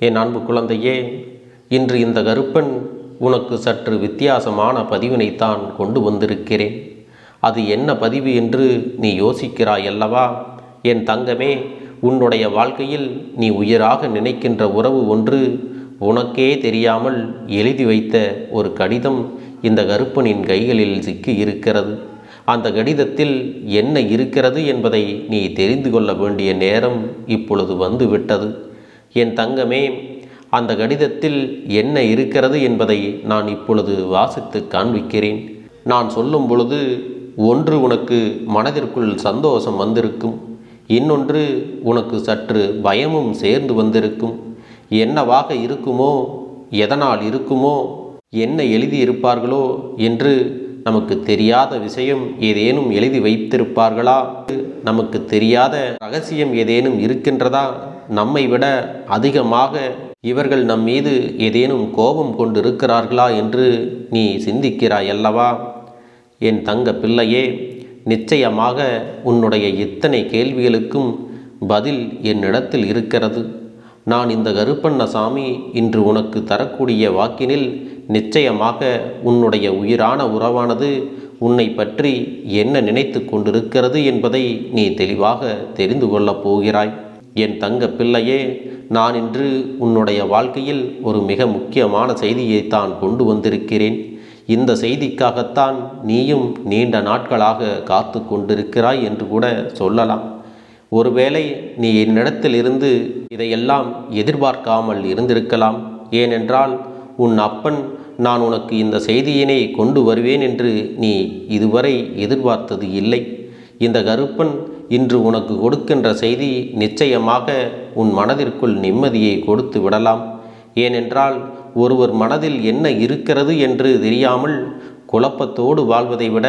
என் அன்பு குழந்தையே இன்று இந்த கருப்பன் உனக்கு சற்று வித்தியாசமான பதிவினைத்தான் கொண்டு வந்திருக்கிறேன். அது என்ன பதிவு என்று நீ யோசிக்கிறாய் அல்லவா? என் தங்கமே உன்னுடைய வாழ்க்கையில் நீ உயிராக நினைக்கின்ற உறவு ஒன்று உனக்கே தெரியாமல் எழுதி வைத்த ஒரு கடிதம் இந்த கருப்பனின் கைகளில் சிக்கி இருக்கிறது. அந்த கடிதத்தில் என்ன இருக்கிறது என்பதை நீ தெரிந்து கொள்ள வேண்டிய நேரம் இப்பொழுது வந்துவிட்டது. என் தங்கமே அந்த கடிதத்தில் என்ன இருக்கிறது என்பதை நான் இப்பொழுது வாசித்து காண்பிக்கிறேன். நான் சொல்லும் பொழுது ஒன்று உனக்கு மனதிற்குள் சந்தோஷம் வந்திருக்கும் இன்னொன்று உனக்கு சற்று பயமும் சேர்ந்து வந்திருக்கும். என்னவாக இருக்குமோ எதனால் இருக்குமோ என்ன எழுதியிருப்பார்களோ என்று நமக்கு தெரியாத விஷயம் ஏதேனும் எழுதி வைத்திருப்பார்களா? நமக்கு தெரியாத ரகசியம் ஏதேனும் இருக்கின்றதா? நம்மை விட அதிகமாக இவர்கள் நம் மீது ஏதேனும் கோபம் கொண்டு இருக்கிறார்களா என்று நீ சிந்திக்கிறாய் அல்லவா என் தங்க பிள்ளையே நிச்சயமாக உன்னுடைய இத்தனை கேள்விகளுக்கும் பதில் என்னிடத்தில் இருக்கிறது. நான் இந்த கருப்பண்ணசாமி இன்று உனக்கு தரக்கூடிய வாக்கினில் நிச்சயமாக உன்னுடைய உயிரான உறவானது உன்னை பற்றி என்ன நினைத்து கொண்டிருக்கிறது என்பதை நீ தெளிவாக தெரிந்து கொள்ளப் போகிறாய். என் தங்க பிள்ளையே நான் இன்று உன்னுடைய வாழ்க்கையில் ஒரு மிக முக்கியமான செய்தியை தான் கொண்டு வந்திருக்கிறேன். இந்த செய்திக்காகத்தான் நீயும் நீண்ட நாட்களாக காத்து கொண்டிருக்கிறாய் என்று கூட சொல்லலாம். ஒருவேளை நீ என்னிடத்தில் இருந்து இதையெல்லாம் எதிர்பார்க்காமல் இருந்திருக்கலாம். ஏனென்றால் உன் அப்பன் நான் உனக்கு இந்த செய்தியினை கொண்டு வருவேன் என்று நீ இதுவரை எதிர்பார்த்தது இல்லை. இந்த கருப்பன் இன்று உனக்கு கொடுக்கின்ற செய்தி நிச்சயமாக உன் மனதிற்குள் நிம்மதியை கொடுத்து விடலாம். ஏனென்றால் ஒருவர் மனதில் என்ன இருக்கிறது என்று தெரியாமல் குழப்பத்தோடு வாழ்வதை விட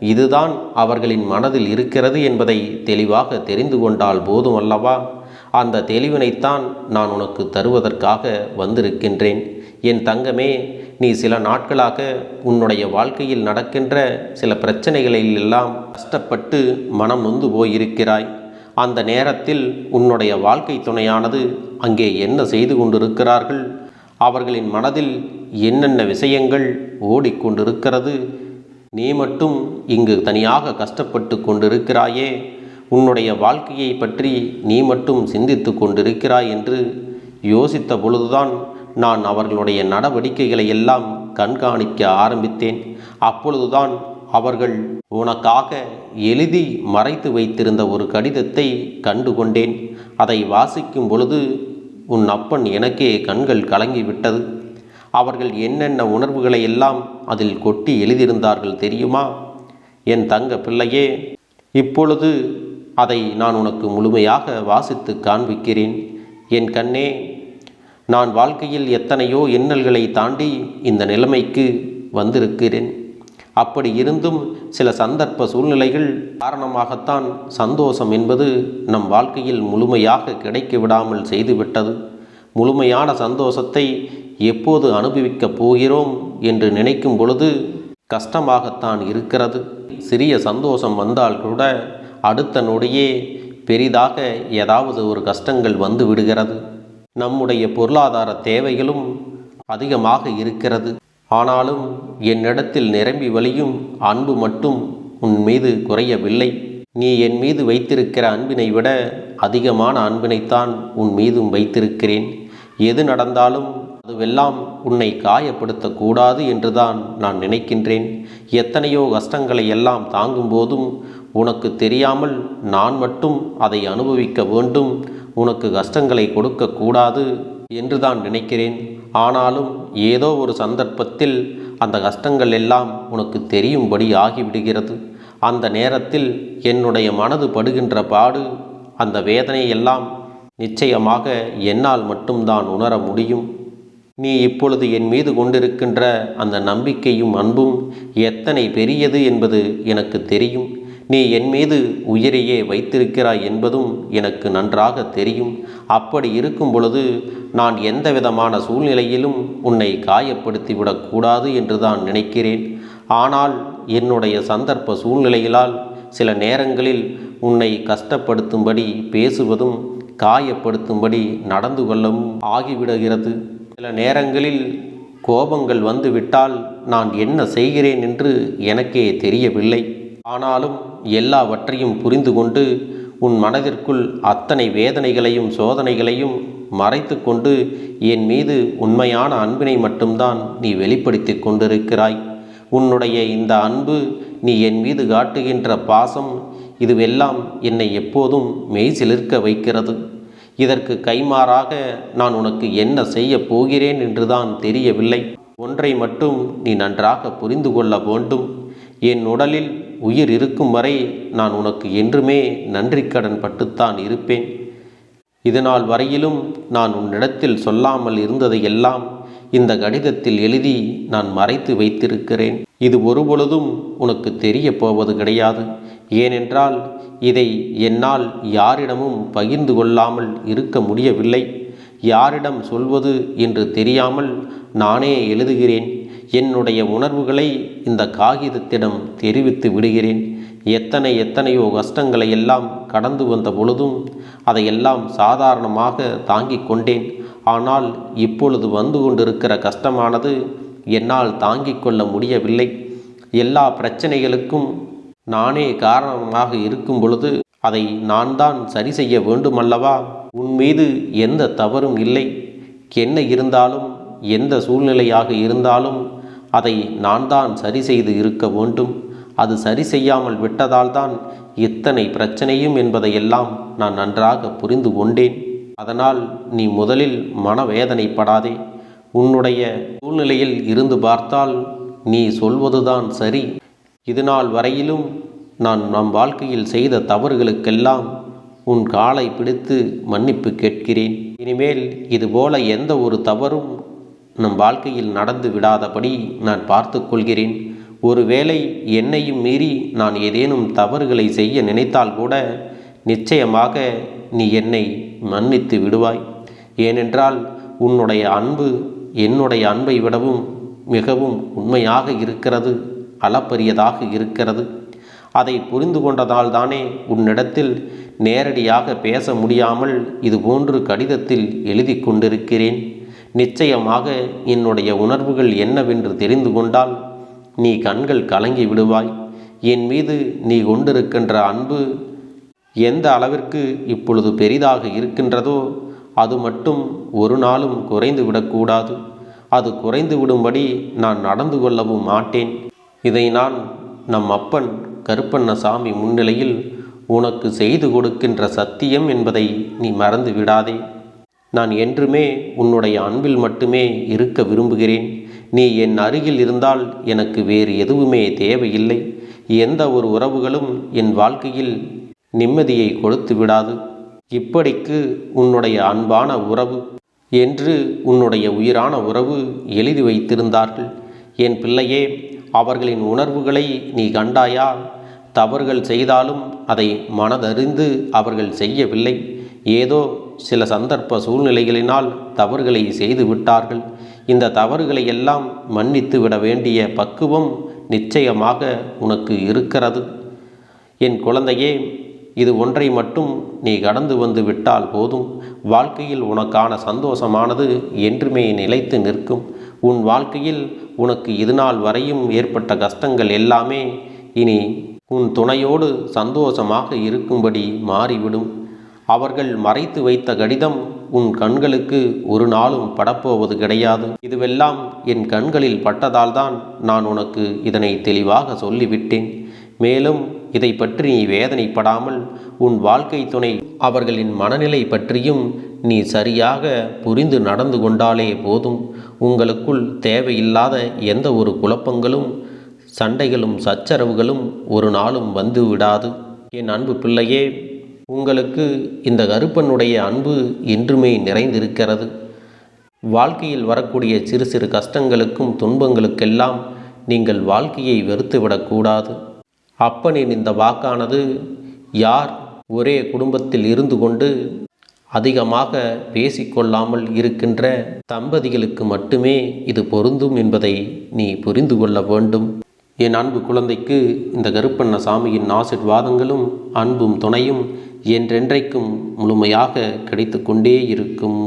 இதுதான் அவர்களின் மனதில் இருக்கிறது என்பதை தெளிவாக தெரிந்து கொண்டால் போதும் அல்லவா? அந்த தெளிவினைத்தான் நான் உனக்கு தருவதற்காக வந்திருக்கின்றேன். என் தங்கமே நீ சில நாட்களாக உன்னுடைய வாழ்க்கையில் நடக்கின்ற சில பிரச்சனைகளில் எல்லாம் கஷ்டப்பட்டு மனம் நொந்து போயிருக்கிறாய். அந்த நேரத்தில் உன்னுடைய வாழ்க்கை துணையானது அங்கே என்ன செய்து கொண்டிருக்கிறார்கள்? அவர்களின் மனதில் என்னென்ன விஷயங்கள் ஓடிக்கொண்டிருக்கிறது? நீ மட்டும் இங்கு தனியாக கஷ்டப்பட்டு கொண்டிருக்கிறாயே. உன்னுடைய வாழ்க்கையை பற்றி நீ மட்டும் சிந்தித்து கொண்டிருக்கிறாய் என்று யோசித்த பொழுதுதான் நான் அவர்களுடைய நடவடிக்கைகளை எல்லாம் கண்காணிக்க ஆரம்பித்தேன். அப்பொழுதுதான் அவர்கள் உனக்காக எழுதி மறைத்து வைத்திருந்த ஒரு கடிதத்தை கண்டு கொண்டேன் அதை வாசிக்கும் பொழுது உன் அப்பன் எனக்கே கண்கள் கலங்கிவிட்டது. அவர்கள் என்னென்ன உணர்வுகளை எல்லாம் அதில் கொட்டி எழுதியிருந்தார்கள் தெரியுமா? என் தங்க பிள்ளையே இப்பொழுது அதை நான் உனக்கு முழுமையாக வாசித்து காண்பிக்கிறேன். என் கண்ணே நான் வாழ்க்கையில் எத்தனையோ இன்னல்களை தாண்டி இந்த நிலைமைக்கு வந்திருக்கிறேன். அப்படி இருந்தும் சில சந்தர்ப்ப சூழ்நிலைகள் காரணமாகத்தான் சந்தோஷம் என்பது நம் வாழ்க்கையில் முழுமையாக கிடைக்க விடாமல் செய்துவிட்டது. முழுமையான சந்தோஷத்தை எப்போது அனுபவிக்கப் போகிறோம் என்று நினைக்கும் பொழுது கஷ்டமாகத்தான் இருக்கிறது. சிறிய சந்தோஷம் வந்தால் கூட அடுத்த நொடியே பெரிதாக ஏதாவது ஒரு கஷ்டங்கள் வந்து விடுகிறது. நம்முடைய பொருளாதார தேவைகளும் அதிகமாக இருக்கிறது. ஆனாலும் என்னிடத்தில் நிரம்பி வழியும் அன்பு மட்டும் உன் மீது குறையவில்லை. நீ என் மீது வைத்திருக்கிற அன்பினை விட அதிகமான அன்பினைத்தான் உன் மீதும் வைத்திருக்கிறேன். எது நடந்தாலும் அதுவெல்லாம் உன்னை காயப்படுத்தக்கூடாது என்றுதான் நான் நினைக்கின்றேன். எத்தனையோ கஷ்டங்களை எல்லாம் தாங்கும் போதும் உனக்கு தெரியாமல் நான் மட்டும் அதை அனுபவிக்க வேண்டும். உனக்கு கஷ்டங்களை கொடுக்கக்கூடாது என்று தான் நினைக்கிறேன். ஆனாலும் ஏதோ ஒரு சந்தர்ப்பத்தில் அந்த கஷ்டங்கள் எல்லாம் உனக்கு தெரியும்படி ஆகிவிடுகிறது. அந்த நேரத்தில் என்னுடைய மனது படுகின்ற பாடு அந்த வேதனையெல்லாம் நிச்சயமாக என்னால் மட்டும்தான் உணர முடியும். நீ இப்பொழுது என் மீது கொண்டிருக்கின்ற அந்த நம்பிக்கையும் அன்பும் எத்தனை பெரியது என்பது எனக்கு தெரியும். நீ என் மீது உயிரையே வைத்திருக்கிறாய் என்பதும் எனக்கு நன்றாக தெரியும். அப்படி இருக்கும் பொழுது நான் எந்த விதமான சூழ்நிலையிலும் உன்னை காயப்படுத்திவிடக்கூடாது என்று தான் நினைக்கிறேன். ஆனால் என்னுடைய சந்தர்ப்ப சூழ்நிலைகளால் சில நேரங்களில் உன்னை கஷ்டப்படுத்தும்படி பேசுவதும் காயப்படுத்தும்படி நடந்து கொள்ளவும் ஆகிவிடுகிறது. சில நேரங்களில் கோபங்கள் வந்துவிட்டால் நான் என்ன செய்கிறேன் என்று எனக்கே தெரியவில்லை. ஆனாலும் எல்லாவற்றையும் புரிந்து கொண்டு உன் மனதிற்குள் அத்தனை வேதனைகளையும் சோதனைகளையும் மறைத்து கொண்டு என் மீது உண்மையான அன்பினை மட்டும்தான் நீ வெளிப்படுத்தி கொண்டிருக்கிறாய். உன்னுடைய இந்த அன்பு நீ என் மீது காட்டுகின்ற பாசம் இதுவெல்லாம் என்னை எப்போதும் மெய் சிலிர்க்க வைக்கிறது. இதற்கு கைமாறாக நான் உனக்கு என்ன செய்ய போகிறேன் என்றுதான் தெரியவில்லை. ஒன்றை மட்டும் நீ நன்றாக புரிந்து கொள்ள வேண்டும். என் உடலில் உயிர் இருக்கும் வரை நான் உனக்கு என்றுமே நன்றி கடன் பட்டுத்தான் இருப்பேன். இதனால் வரையிலும் நான் உன்னிடத்தில் சொல்லாமல் இருந்ததையெல்லாம் இந்த கடிதத்தில் எழுதி நான் மறைத்து வைத்திருக்கிறேன். இது ஒருபொழுதும் உனக்கு தெரிய போவது கிடையாது. ஏனென்றால் இதை என்னால் யாரிடமும் பகிர்ந்து கொள்ளாமல் இருக்க முடியவில்லை. யாரிடம் சொல்வது என்று தெரியாமல் நானே எழுதுகிறேன். என்னுடைய உணர்வுகளை இந்த காகிதத்திடம் தெரிவித்து விடுகிறேன். எத்தனை எத்தனையோ கஷ்டங்களை எல்லாம் கடந்து வந்த பொழுதும் அதையெல்லாம் சாதாரணமாக தாங்கிக் கொண்டேன். ஆனால் இப்பொழுது வந்து கொண்டிருக்கிற கஷ்டமானது என்னால் தாங்கிக் கொள்ள முடியவில்லை. எல்லா பிரச்சனைகளுக்கும் நானே காரணமாக இருக்கும் பொழுது அதை நான் தான் சரி செய்ய வேண்டுமல்லவா? உன் மீது எந்த தவறும் இல்லை. என்ன இருந்தாலும் எந்த சூழ்நிலையாக இருந்தாலும் அதை நான் தான் சரி செய்து இருக்க வேண்டும். அது சரி செய்யாமல் விட்டதால் தான் இத்தனை பிரச்சனையும் என்பதையெல்லாம் நான் நன்றாக புரிந்து கொண்டேன். அதனால் நீ முதலில் மனவேதனைப்படாதே. உன்னுடைய சூழ்நிலையில் இருந்து பார்த்தால் நீ சொல்வதுதான் சரி. இதுநாள் வரையிலும் நான் நம் வாழ்க்கையில் செய்த தவறுகளுக்கெல்லாம் உன் காலை பிடித்து மன்னிப்பு கேட்கிறேன். இனிமேல் இதுபோல எந்த ஒரு தவறும் நம் வாழ்க்கையில் நடந்து விடாதபடி நான் பார்த்து கொள்கிறேன். ஒருவேளை என்னையும் மீறி நான் ஏதேனும் தவறுகளை செய்ய நினைத்தால் கூட நிச்சயமாக நீ என்னை மன்னித்து விடுவாய். ஏனென்றால் உன்னுடைய அன்பு என்னுடைய அன்பை விடவும் மிகவும் உண்மையாக இருக்கிறது. அளப்பரியதாக இருக்கிறது. அதை புரிந்து கொண்டதால் தானே உன்னிடத்தில் நேரடியாக பேச முடியாமல் இதுபோன்று கடிதத்தில் எழுதி கொண்டிருக்கிறேன். நிச்சயமாக என்னுடைய உணர்வுகள் என்னவென்று தெரிந்து கொண்டால் நீ கண்கள் கலங்கி விடுவாய். என் மீது நீ கொண்டிருக்கின்ற அன்பு எந்த அளவிற்கு இப்பொழுது பெரிதாக இருக்கின்றதோ அது மட்டும் ஒரு நாளும் குறைந்து விடக்கூடாது. அது குறைந்து விடும்படி நான் நடந்து கொள்ளவும் மாட்டேன். இதை நான் நம் அப்பன் கருப்பண்ணசாமி முன்னிலையில் உனக்கு செய்து கொடுக்கின்ற சத்தியம் என்பதை நீ மறந்து விடாதே. நான் என்றுமே உன்னுடைய அன்பில் மட்டுமே இருக்க விரும்புகிறேன். நீ என் அருகில் இருந்தால் எனக்கு வேறு எதுவுமே தேவையில்லை. எந்த ஒரு உறவுகளும் என் வாழ்க்கையில் நிம்மதியை கொடுத்து விடாது. இப்படிக்கு உன்னுடைய அன்பான உறவு என்று உன்னுடைய உயிரான உறவு எழுதி வைத்திருந்தார்கள். என் பிள்ளையே அவர்களின் உணர்வுகளை நீ கண்டாயா தவறுகள் செய்தாலும் அதை மனதறிந்து அவர்கள் செய்யவில்லை. ஏதோ சில சந்தர்ப்ப சூழ்நிலைகளினால் தவறுகளை செய்து விட்டார்கள். இந்த தவறுகளை எல்லாம் மன்னித்து விட வேண்டிய பக்குவம் நிச்சயமாக உனக்கு இருக்கிறது. என் குழந்தையே இது ஒன்றை மட்டும் நீ கடந்து வந்து விட்டால் போதும். வாழ்க்கையில் உனக்கான சந்தோஷமானது என்றுமே நிலைத்து நிற்கும். உன் வாழ்க்கையில் உனக்கு இதுநாள் வரையும் ஏற்பட்ட கஷ்டங்கள் எல்லாமே இனி உன் துணையோடு சந்தோஷமாக இருக்கும்படி மாறிவிடும். அவர்கள் மறைத்து வைத்த கடிதம் உன் கண்களுக்கு ஒரு நாளும் படப்போவது கிடையாது. இதுவெல்லாம் என் கண்களில் பட்டதால்தான் நான் உனக்கு இதனை தெளிவாக சொல்லிவிட்டேன். மேலும் இதை பற்றி நீ வேதனைப்படாமல் உன் வாழ்க்கை துணை அவர்களின் மனநிலை பற்றியும் நீ சரியாக புரிந்து நடந்து கொண்டாலே போதும். உங்களுக்குள் தேவையில்லாத எந்த ஒரு குழப்பங்களும் சண்டைகளும் சச்சரவுகளும் ஒரு நாளும் வந்து விடாது. என் அன்பு பிள்ளையே உங்களுக்கு இந்த கருப்பனுடைய அன்பு என்றுமே நிறைந்திருக்கிறது. வாழ்க்கையில் வரக்கூடிய சிறு சிறு கஷ்டங்களுக்கும் துன்பங்களுக்கெல்லாம் நீங்கள் வாழ்க்கையை வெறுத்துவிடக்கூடாது. அப்பனின் இந்த வாக்கானது யார் ஒரே குடும்பத்தில் இருந்து கொண்டு அதிகமாக பேசிக்கொள்ளாமல் இருக்கின்ற தம்பதிகளுக்கு மட்டுமே இது பொருந்தும் என்பதை நீ புரிந்து கொள்ள வேண்டும். என் அன்பு குழந்தைக்கு இந்த கருப்பண்ண சாமியின் ஆசிர்வாதங்களும் அன்பும் துணையும் என்றென்றைக்கும் முழுமையாக கிடைத்து கொண்டே இருக்கும்.